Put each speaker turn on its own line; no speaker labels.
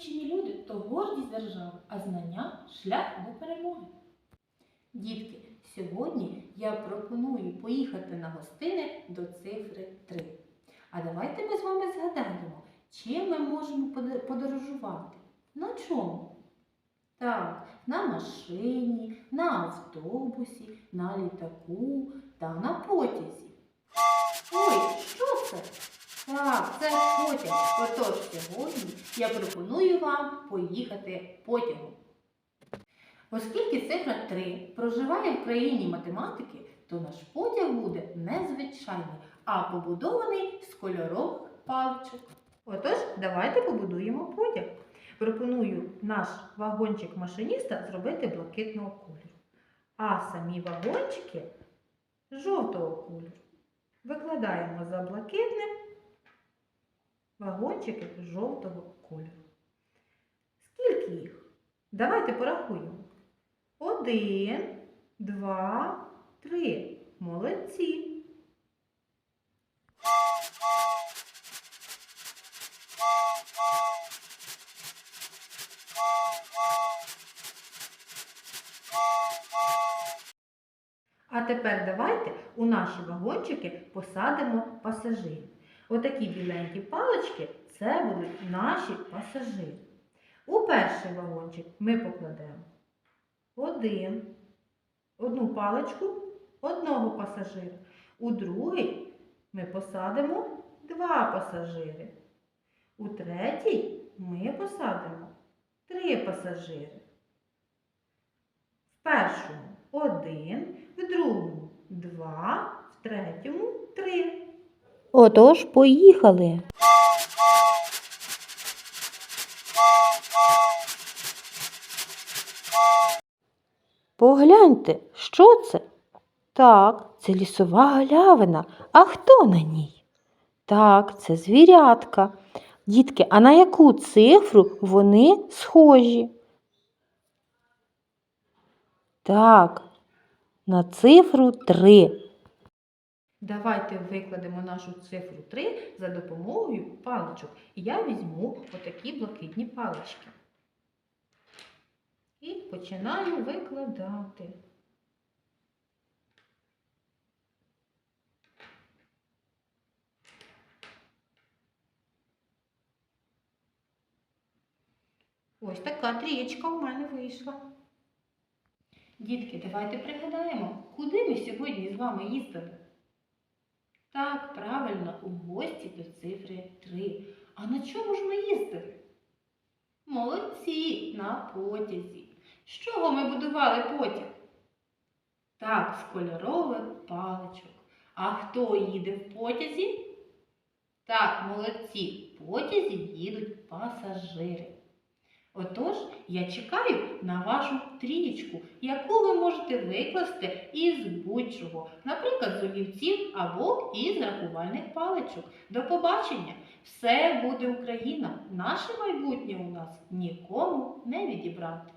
освічені люди то гордість держави, а знання шлях до перемоги. Дітки, сьогодні я пропоную поїхати на гостини до цифри 3. А давайте ми з вами згадаємо, чим ми можемо подорожувати. На чому? Так, на машині, на автобусі, на літаку та на потязі. Ой, що це? Так, це потяг. Отож, сьогодні я пропоную вам поїхати потягом. Оскільки цифра 3 проживає в країні математики, то наш потяг буде незвичайний, а побудований з кольорових паличок. Отож, давайте побудуємо потяг. Пропоную наш вагончик машиніста зробити блакитного кольору, а самі вагончики жовтого кольору. Викладаємо за блакитним вагончики жовтого кольору. Скільки їх? Давайте порахуємо. Один, два, три. Молодці. А тепер давайте у наші вагончики посадимо пасажирів. Отакі біленькі палички це будуть наші пасажири. У перший вагончик ми покладемо один, одну паличку одного пасажира. У другий ми посадимо два пасажири. У третій ми посадимо три пасажири. В першому один, в другому два, в третьому.
Отож, поїхали. Погляньте, що це? Так, це лісова галявина. А хто на ній? Так, це звірятка. Дітки, а на яку цифру вони схожі? Так, на цифру 3.
Давайте викладемо нашу цифру 3 за допомогою паличок. І я візьму отакі блакитні палички. І починаю викладати. Ось така трієчка в мене вийшла. Дітки, давайте пригадаємо, куди ми сьогодні з вами їздили. Так, правильно, у гості до цифри 3. А на чому ж ми їздили? Молодці, на потязі. З чого ми будували потяг? Так, з кольорових паличок. А хто їде в потязі? Так, молодці, в потязі їдуть пасажири. Отож, я чекаю на вашу трієчку, яку ви можете викласти із будь-чого, наприклад, з олівців або із рахувальних паличок. До побачення! Все буде Україна! Наше майбутнє у нас нікому не відібрати.